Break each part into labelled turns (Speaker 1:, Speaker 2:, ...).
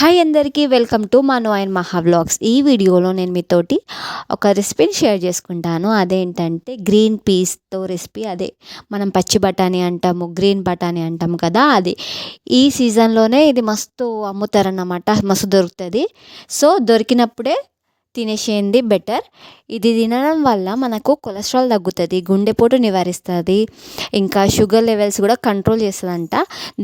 Speaker 1: Hi అందరికీ welcome to Manu and Maha vlogs ఈ వీడియోలో నేను మీతోటి ఒక రెసిపీని షేర్ చేసుకుంటాను. అదేంటంటే గ్రీన్ పీస్తో రెసిపీ అదే మనం పచ్చి బఠానీ అంటాము గ్రీన్ బఠానీ అంటాము కదా అది. ఈ సీజన్లోనే ఇది మస్తు అమ్ముతారన్నమాట మస్తు దొరుకుతుంది. సో దొరికినప్పుడే తినేసేయండి బెటర్ ఇది తినడం వల్ల మనకు కొలెస్ట్రాల్ తగ్గుతుంది గుండెపోటు నివారిస్తుంది ఇంకా షుగర్ లెవెల్స్ కూడా కంట్రోల్ చేస్తుందంట.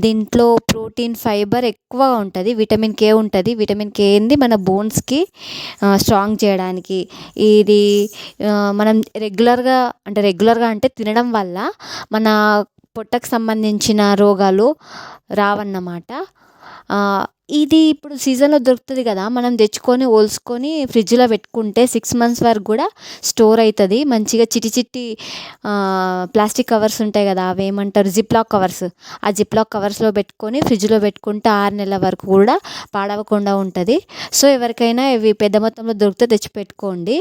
Speaker 1: దీంట్లో ప్రోటీన్ ఫైబర్ ఎక్కువ ఉంటుంది విటమిన్ కే ఉంటుంది. విటమిన్ కే ఏంది? మన బోన్స్కి స్ట్రాంగ్ చేయడానికి. ఇది మనం రెగ్యులర్గా అంటే రెగ్యులర్గా అంటే తినడం వల్ల మన పొట్టకు సంబంధించిన రోగాలు రావన్నమాట. ఇది ఇప్పుడు సీజన్లో దొరుకుతుంది కదా మనం తెచ్చుకొని ఓల్చుకొని ఫ్రిడ్జ్లో పెట్టుకుంటే సిక్స్ మంత్స్ వరకు కూడా స్టోర్ అవుతుంది మంచిగా చిట్టి చిట్టి ప్లాస్టిక్ కవర్స్ ఉంటాయి కదా అవి ఏమంటారు? Ziploc covers. ఆ జిప్లాక్ కవర్స్లో పెట్టుకొని ఫ్రిడ్జ్లో పెట్టుకుంటే ఆరు నెలల వరకు కూడా పాడవకుండా ఉంటుంది. సో ఎవరికైనా ఇవి పెద్ద మొత్తంలో దొరికితే తెచ్చి పెట్టుకోండి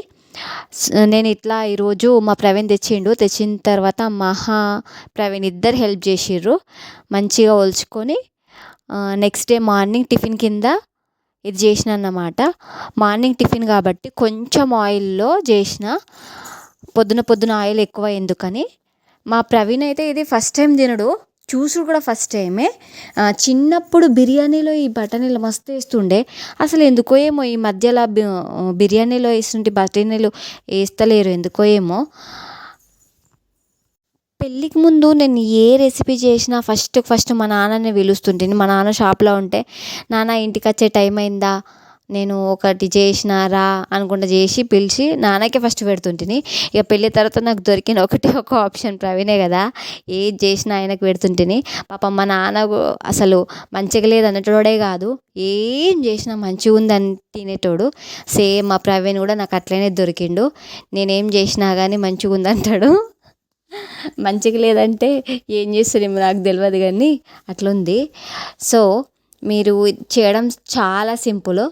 Speaker 1: నేను ఇట్లా ఈరోజు మా ప్రవీణ్ తెచ్చిండు. తెచ్చిన తర్వాత మహా ప్రవీణ్ ఇద్దరు హెల్ప్ చేసిర్రు. మంచిగా ఒలుచుకొని నెక్స్ట్ డే మార్నింగ్ టిఫిన్ కింద ఇది చేసిన అన్నమాట మార్నింగ్ టిఫిన్ కాబట్టి కొంచెం ఆయిల్లో చేసిన. పొద్దున పొద్దున ఆయిల్ ఎక్కువ ఎందుకని? మా ప్రవీణ్ అయితే ఇది ఫస్ట్ టైం తినడు. చూసుడు కూడా ఫస్ట్ టైమే చిన్నప్పుడు బిర్యానీలో ఈ బఠానీలు మస్తు వేస్తుండే. అసలు ఎందుకో ఏమో ఈ మధ్యలో బిర్యానీలో వేస్తుంటే బఠానీలు వేస్తలేరు ఎందుకో ఏమో. పెళ్ళికి ముందు నేను ఏ రెసిపీ చేసినా ఫస్ట్ ఫస్ట్ మా నాన్నని పిలుస్తుంటిని మా నాన్న షాప్లో ఉంటే నాన్న ఇంటికి వచ్చే టైం అయిందా? నేను ఒకటి చేసినారా అనుకుంటా చేసి పిలిచి నాన్నకే ఫస్ట్ పెడుతుంటిని. ఇక పెళ్ళి తర్వాత నాకు దొరికిన ఒకటి ఒక ఆప్షన్ ప్రవీణే కదా ఏది చేసినా ఆయనకు పెడుతుంటిని. పాపం మా నాన్న అసలు మంచిగా లేదు అన్నటోడే కాదు ఏం చేసినా మంచిగా ఉందని తినేటోడు. సేమ్ మా ప్రవీణ్ కూడా నాకు అట్లనే దొరికిండు. నేనేం చేసినా కానీ మంచిగా ఉందంటాడు మంచిగా లేదంటే ఏం చేస్తారేమో నాకు తెలియదు కానీ అట్లుంది సో మీరు చేయడం చాలా సింపుల్.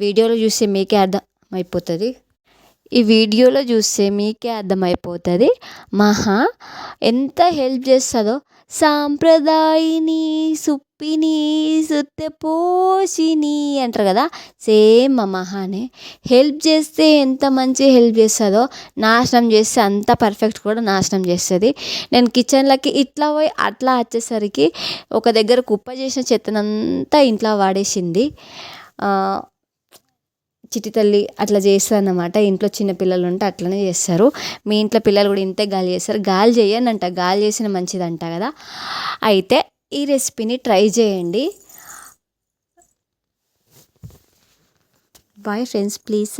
Speaker 1: వీడియోలో చూస్తే మీకే అర్థం అయిపోతుంది ఈ వీడియోలో చూస్తే మీకే అర్థమైపోతుంది. మహా ఎంత హెల్ప్ చేస్తుందో సాంప్రదాయిని సుప్పిని సుత్తెపోషిని అంటారు కదా? సేమ్ మా మహానే. హెల్ప్ చేస్తే ఎంత మంచి హెల్ప్ చేస్తుందో నాశనం చేస్తే అంత పర్ఫెక్ట్ కూడా నాశనం చేస్తుంది. నేను కిచెన్లోకి ఇట్లా పోయి అట్లా వచ్చేసరికి ఒక దగ్గర కుప్ప చేసిన చెత్తనంతా ఇంట్లో వాడేసింది. చిట్టి తల్లి అట్లా చేస్తుంది అన్నమాట ఇంట్లో చిన్న పిల్లలు ఉంటే అట్లనే చేస్తారు. మీ ఇంట్లో పిల్లలు కూడా ఇంతే గాలి చేస్తారు. గాలి చేయనంట. గాలి చేసిన మంచిదంట కదా. అయితే ఈ రెసిపీని ట్రై చేయండి. Bye friends please